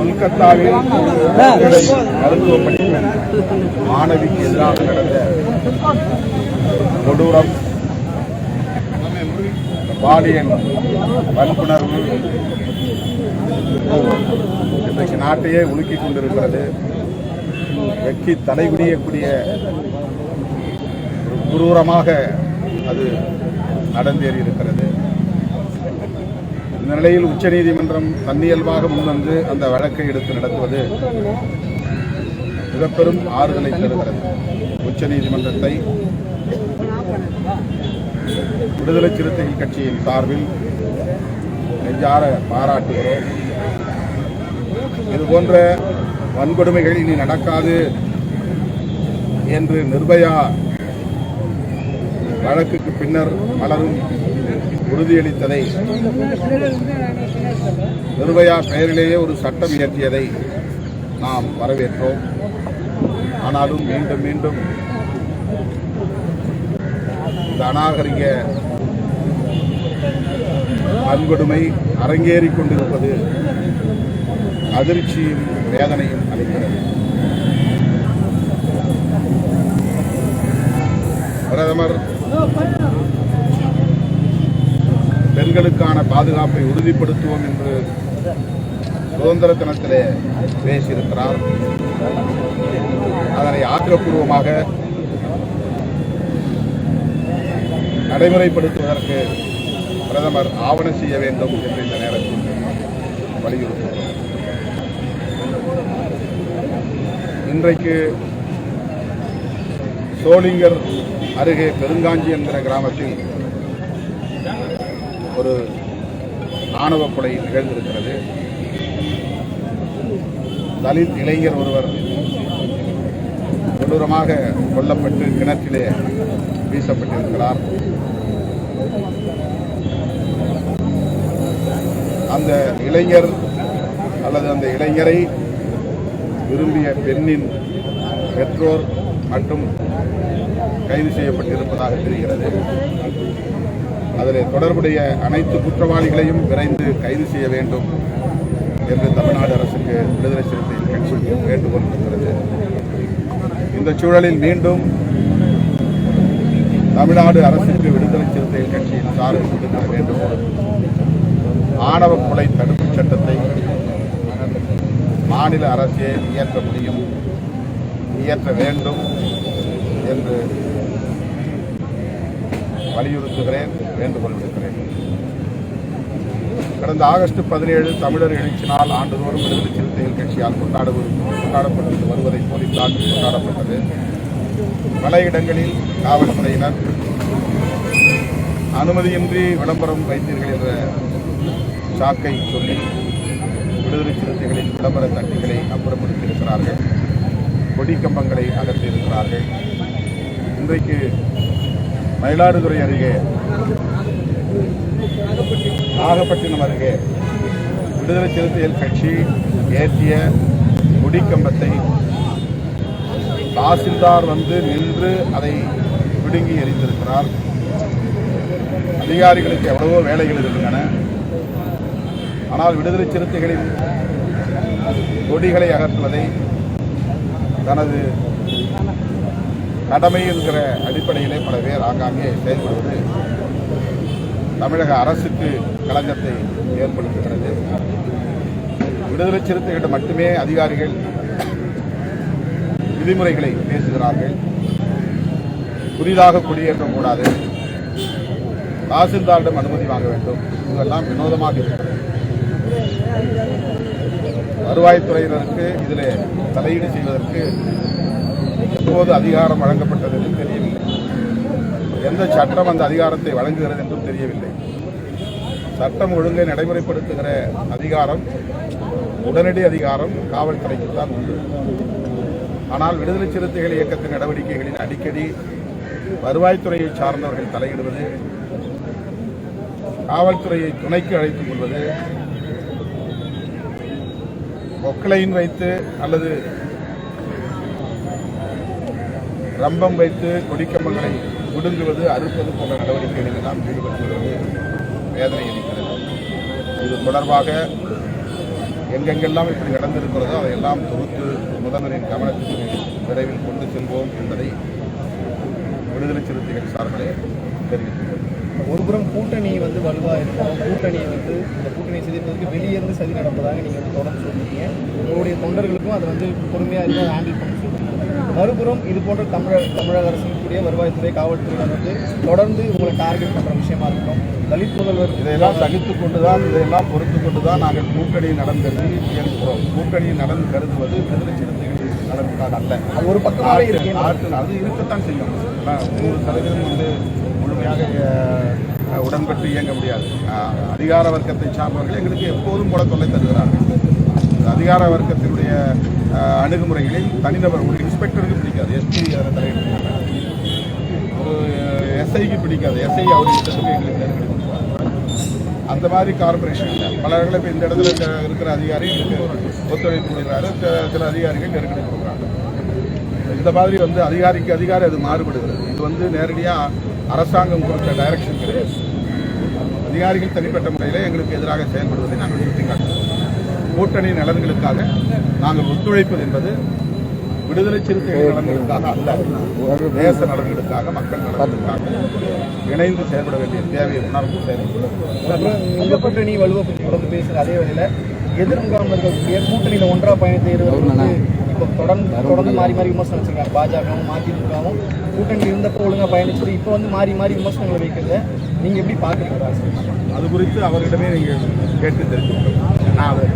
கொல்கத்தாவில் மருத்துவ படிக்கும் மாணவிக்கு எதிராக நடந்த கொடூரம் பாலியல் வன்புணர்வு இன்றைக்கு நாட்டையே உலுக்கிக் கொண்டிருக்கிறது. வெக்கி தலைகுனியக்கூடிய ஒரு குரூரமாக அது நடந்தேறி இருக்கிறது இந்த நிலையில் உச்சநீதிமன்றம் தன்னியல்பாக முன்வந்து அந்த வழக்கை எடுத்து நடத்துவது மிகப்பெரும் ஆறுதலை தருகிறது. உச்சநீதிமன்றத்தை விடுதலை சிறுத்தைகள் கட்சியின் சார்பில் நெஞ்சார பாராட்டுகிறோம். இது போன்ற வன்கொடுமைகள் இனி நடக்காது என்று நிர்பயா வழக்குக்கு பின்னர் மலரும் உறுதியளித்ததை நிர்பயா பெயரிலேயே ஒரு சட்டம் இயற்றியதை நாம் வரவேற்றோம். ஆனாலும் மீண்டும் மீண்டும் இந்த அநாகரிக வன்கொடுமை அரங்கேறிக் கொண்டிருப்பது அதிர்ச்சியும் வேதனையும் அளிக்கிறது. பிரதமர் பெண்களுக்கான பாதுகாப்பை உறுதிப்படுத்துவோம் என்று சுதந்திர தினத்திலே பேசியிருக்கிறார். அதனை ஆக்கப்பூர்வமாக நடைமுறைப்படுத்துவதற்கு பிரதமர் ஆவணம் செய்ய வேண்டும் என்று இந்த நேரத்தில் வலியுறுத்துகிறோம். இன்றைக்கு சோளிங்கர் அருகே பெருங்காஞ்சி என்கிற கிராமத்தில் ஒரு ஆணவ கொலை நிகழ்ந்திருக்கிறது. தலித் இளைஞர் ஒருவர் கொடூரமாக கொல்லப்பட்டு கிணற்றிலே வீசப்பட்டிருக்கிறார். அந்த இளைஞர் அல்லது அந்த இளைஞரை விரும்பிய பெண்ணின் பெற்றோர் மட்டும் கைது செய்யப்பட்டிருப்பதாக தெரிகிறது. அதில் தொடர்புடைய அனைத்து குற்றவாளிகளையும் விரைந்து கைது செய்ய வேண்டும் என்று தமிழ்நாடு அரசுக்கு விடுதலை சிறுத்தைகள் கட்சி வேண்டுகோள் விடுக்கிறது இந்த சூழலில் மீண்டும் தமிழ்நாடு அரசுக்கு விடுதலை சிறுத்தைகள் கட்சியின் சார்பில் விடுக்கிற வேண்டுகோள் ஆணவ கொலை தடுப்புச் சட்டத்தை மாநில அரசே இயற்ற முடியும் இயற்ற வேண்டும் என்று வலியுறுத்துகிறேன் வேண்டுகோள் விடுக்கிறேன் கடந்த ஆகஸ்ட் பதினேழு தமிழர் எழுச்சி நாள் ஆண்டுதோறும் விடுதலை சிறுத்தைகள் கட்சியால் கொண்டாடுவது கொண்டாடப்பட்டு வருவதை போலீசால் கொண்டாடப்பட்டது. பல இடங்களில் காவல்துறையினர் அனுமதியின்றி விளம்பரம் வைத்தீர்கள் என்ற சாக்கை சொல்லி விடுதலை சிறுத்தைகளின் விளம்பர தட்டிகளை அப்புறப்படுத்தியிருக்கிறார்கள். கொடி கம்பங்களை அகற்றியிருக்கிறார்கள். இன்றைக்கு மயிலாடுதுறை அருகே நாகப்பட்டினம் அருகே விடுதலை சிறுத்தைகள் கட்சி ஏற்றிய கொடிக்கம்பத்தை தாசில்தார் வந்து நின்று அதை பிடுங்கி எரிந்திருக்கிறார் அதிகாரிகளுக்கு எவ்வளவோ வேலைகள் இருக்கின்றன. ஆனால் விடுதலை சிறுத்தைகளின் கொடிகளை அகற்றுவதை தனது கடமை என்கிற அடிப்படையிலே பல பேர் ஆங்காங்கே செயல்படுவது தமிழக அரசுக்கு களங்கத்தை ஏற்படுத்துகிறது. விடுதலை சிறுத்தைகளிடம் மட்டுமே அதிகாரிகள் விதிமுறைகளை பேசுகிறார்கள். புதிதாக குடியேற்றக்கூடாது தாசில்தாரிடம் அனுமதி வாங்க வேண்டும். இதெல்லாம் வினோதமாக இருக்கிறது. வருவாய்த்துறையினருக்கு இதில் தலையீடு செய்வதற்கு எப்போது அதிகாரம் வழங்கப்பட்டது என்று தெரியவில்லை. எந்த சட்டம் அந்த அதிகாரத்தை வழங்குகிறது என்றும் தெரியவில்லை. சட்டம் ஒழுங்கை நடைமுறைப்படுத்துகிற அதிகாரம் உடனடி அதிகாரம் காவல்துறைக்குத்தான் உண்டு. ஆனால் விடுதலை சிறுத்தைகள் இயக்கத்தின் நடவடிக்கைகளில் அடிக்கடி வருவாய்த்துறையை சார்ந்தவர்கள் தலையிடுவது காவல்துறையை துணைக்கு அழைத்துக் கொள்வது கொக்கலையின் வைத்து அல்லது ரம்பம் வைத்து கொடிக்கம்பங்களை விடுங்குவது அறுப்பது போன்ற நடவடிக்கைகளில் எல்லாம் ஈடுபட்டுள்ளது வேதனை அளிக்கிறது இது தொடர்பாக எங்கெங்கெல்லாம் இப்படி நடந்திருக்கிறதோ அதையெல்லாம் தொகுத்து முதல்வரின் கவனத்துக்கு விரைவில் கொண்டு செல்வோம் என்பதை விடுதலை சிறுத்தைகள் சார்பிலே தெரிவித்துள்ளது ஒருபுறம் கூட்டணி வந்து வலுவா இருக்கும். கூட்டணியை வந்து இந்த கூட்டணி சிதைப்பதற்கு வெளியே இருந்து சதி நடப்பதாக நீங்க வந்து தொடர்ந்து சொல்லிட்டீங்க உங்களுடைய தொண்டர்களுக்கும் அதை வந்து பொறுமையா இருந்து ஹேண்டில் பண்ணி மறுபுறம் இது போன்ற தமிழக தமிழக அரசுக்குரிய வருவாய்த்துறை காவல்துறையினர் வந்து தொடர்ந்து உங்களை டார்கெட் பண்ற விஷயமா இருக்கட்டும் தலித் முதல்வர் இதையெல்லாம் சகித்துக் கொண்டுதான் இதையெல்லாம் பொறுத்து கொண்டுதான் நாங்கள் கூட்டணி நடந்தது இயங்குகிறோம். கூட்டணி நடந்து கருதுவது விடுதலை சிறுத்தைகள் நடந்ததாக அல்ல. அது ஒரு பக்கமாவே இருக்கு. நாட்டில் அது இருக்கத்தான் செய்யும். நூறு சதவீதம் வந்து முழுமையாக உடன்பட்டு இயங்க முடியாது. அதிகார வர்க்கத்தை சார்ந்தவர்கள் எங்களுக்கு எப்போதும் கூட தொல்லை தருகிறார்கள். அதிகார வர்க்கத்தினுடைய அஹ், அணுகுமுறைகளில் தனிநபர் ஒரு இன்ஸ்பெக்டருக்கு பிடிக்காது. எஸ்பி அதில் ஒரு எஸ்ஐக்கு பிடிக்காது. எஸ்ஐ அவர் இஷ்டத்துக்கு எங்களுக்கு நெருக்கடி அந்த மாதிரி கார்பரேஷன் பல இடங்களில் இப்போ இந்த இடத்துல இருக்கிற அதிகாரி எங்களுக்கு ஒத்துழைப்பு கொடுக்குறாரு. சில- சில அதிகாரிகள் நெருக்கடி கொடுக்குறாங்க இந்த மாதிரி வந்து அதிகாரிக்கு அதிகாரி அது மாறுபடுகிறது இது வந்து நேரடியாக அரசாங்கம் கொடுத்த டைரக்ஷன் கிடையாது. அதிகாரிகள் தனிப்பட்ட முறையில் எங்களுக்கு எதிராக செயல்படுவதை நாங்கள் சுட்டிக்காட்டுவோம் கூட்டணி நலன்களுக்காக நாங்கள் ஒத்துழைப்பது என்பது விடுதலை சிறுத்தைகள் நலன்களுக்காக அல்ல தேச நலன்களுக்காக மக்கள் நலன்களுக்காக இணைந்து செயல்பட வேண்டிய தேவையை உணர்ந்து செயல்படுவோம் அப்புறம் கூட்டணி வலுவை பற்றி தொடர்ந்து பேசுகிற அதே வேளையில எதிர் கூட்டணியில் ஒன்றா பயணத்தை இப்போ தொடர்ந்து தொடர்ந்து மாறி மாறி விமர்சனம் வச்சிருக்காங்க பாஜகவும் மதிமுகவும் கூட்டணி இருந்தப்போ ஒழுங்காக பயணிச்சுட்டு இப்போ வந்து மாறி மாறி விமர்சனங்களை வைக்கிறத. நீங்கள் எப்படி பார்க்குறீங்க அது குறித்து அவரிடமே நீங்கள் கேட்டு தெரிஞ்சுக்கணும். நான் அதை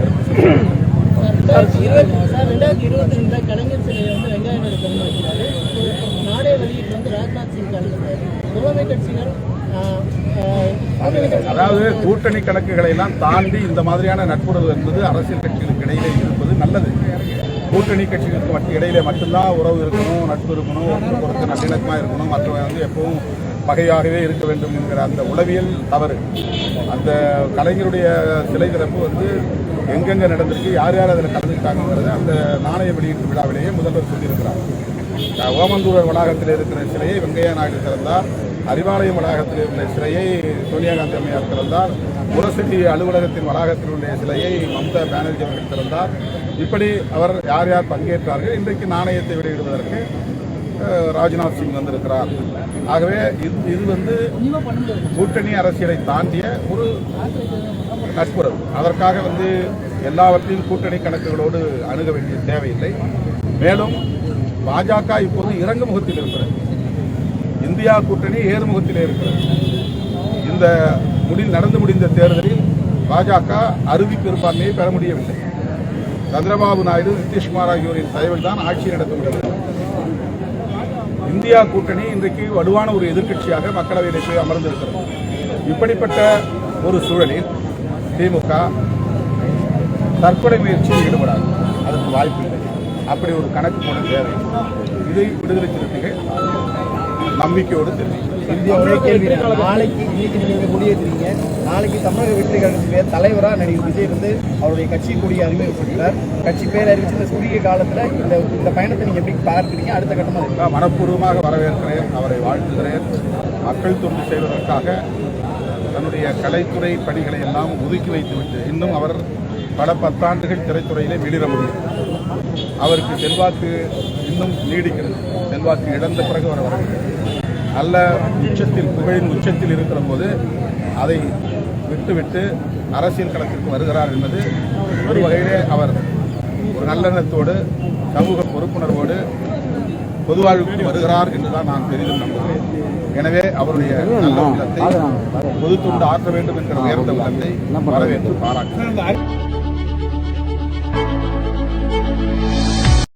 ரெண்டாயிரத்தி இருபத்தி ரெண்டுல கலைஞர் சிலையை வந்து வெங்காய நாடு திறந்து வைக்கிறாரு நாடே வெளியிட்டு வந்து ராஜ்நாத் சிங் கட்சிகள் அதாவது கூட்டணி கணக்குகளை எல்லாம் தாண்டி இந்த மாதிரியான நட்புறவு என்பது அரசியல் கட்சிகளுக்கு இடையிலே இருப்பது நல்லது. கூட்டணி கட்சிகளுக்கு மட்டும் இடையிலே மட்டும்தான் உறவு இருக்கணும் நட்பு இருக்கணும் ஒருத்தருக்கு ஒருத்தர் நல்லிணக்கமாக இருக்கணும் மற்றவங்க வந்து எப்பவும் பகையாகவே இருக்க வேண்டும் என்கிற அந்த உளவியல் தவறு. அந்த கலைஞருடைய சிலை திறப்பு வந்து எங்கெங்க நடந்திருக்கு யார் யார் அதில் கலந்துக்கிட்டாங்கிறத அந்த நாணய வெளியீட்டு விழாவிலேயே முதல்வர் சொல்லியிருக்கிறார். அஹ் ஓமந்தூரர் வளாகத்தில் இருக்கிற சிலையை வெங்கையா நாயுடு திறந்தார். அறிவாலயம் வளாகத்தில் உள்ள சிலையை சோனியா காந்தி அம்மையார் திறந்தார். முரசொலி அலுவலகத்தின் வளாகத்தில் உள்ள சிலையை மம்தா பானர்ஜி அவர்கள் திறந்தார். இப்படி அவர் யார் யார் பங்கேற்றார்கள்? இன்றைக்கு நாணயத்தை வெளியிடுவதற்கு ராஜ்நாத் சிங் வந்திருக்கிறார். ஆகவே இது இது வந்து கூட்டணி அரசியலை தாண்டிய ஒரு நட்புறவு அதற்காக வந்து எல்லாவற்றையும் கூட்டணி கணக்குகளோடு அணுக வேண்டிய தேவையில்லை. மேலும் பாஜக இப்போது இறங்கு முகத்தில் இருக்கிறது. இந்தியா கூட்டணி ஏறுமுகத்திலே இருக்கிறது. இந்த முடி நடந்து முடிந்த தேர்தலில் பாஜக அறுதி பெரும்பான்மையை பெற முடியவில்லை. சந்திரபாபு நாயுடு நிதிஷ்குமார் ஆகியோரின் தயவில் தான் ஆட்சி நடத்த முடிகிறது இந்தியா கூட்டணி இன்றைக்கு வலுவான ஒரு எதிர்க்கட்சியாக மக்களவையில் போய் அமர்ந்திருக்கிறது. இப்படிப்பட்ட ஒரு சூழலில் திமுக தற்கொலை முயற்சியில் ஈடுபடாது. அதற்கு வாய்ப்பில்லை அப்படி ஒரு கணக்கு போட தேவை. இதை விடுதலை சிறுத்தைகள் நம்பிக்கையோடு தெரிவிக்கும். நாளைக்கு இன்னைக்கு நீங்க முடியேற்றுறீங்க நாளைக்கு தமிழக வெற்றி கழகத்துடைய தலைவரா நடிகர் விஜய் வந்து அவருடைய கட்சி கொடியை அறிமுகப்படுத்துறார். கட்சி பேர் அறிவிச்சு இந்த குறுகிய காலத்துல இந்த இந்த பயணத்தை நீங்க எப்படி பார்க்குறீங்க? அடுத்த கட்டமா இருக்கு நான் மனப்பூர்வமாக வரவேற்கிறேன். அவரை வாழ்த்துகிறேன். மக்கள் தொண்டு செய்வதற்காக தன்னுடைய கலைத்துறை பணிகளை எல்லாம் ஒதுக்கி வைத்துவிட்டு இன்னும் அவர் பல பத்தாண்டுகள் திரைத்துறையிலே வெளியிட முடியும். அவருக்கு செல்வாக்கு இன்னும் நீடிக்கிறது. செல்வாக்கு இழந்த பிறகு அவர் வர நல்ல உச்சத்தில் புகழின் உச்சத்தில் இருக்கிற போது அதை விட்டுவிட்டு அரசியல் களத்திற்கு வருகிறார் என்பது ஒரு வகையிலே அவர் ஒரு நல்லெண்ணத்தோடு சமூக பொறுப்புணர்வோடு பொதுவாழ்வுக்கு வருகிறார் என்றுதான் நான் பெரிதும் நம்புகிறேன். எனவே அவருடைய நல்ல உள்ளத்தை பொது தொண்டு ஆற்ற வேண்டும் என்கிற உயர்ந்த உள்ளத்தை வரவேற்று பாராட்டுகிறேன்.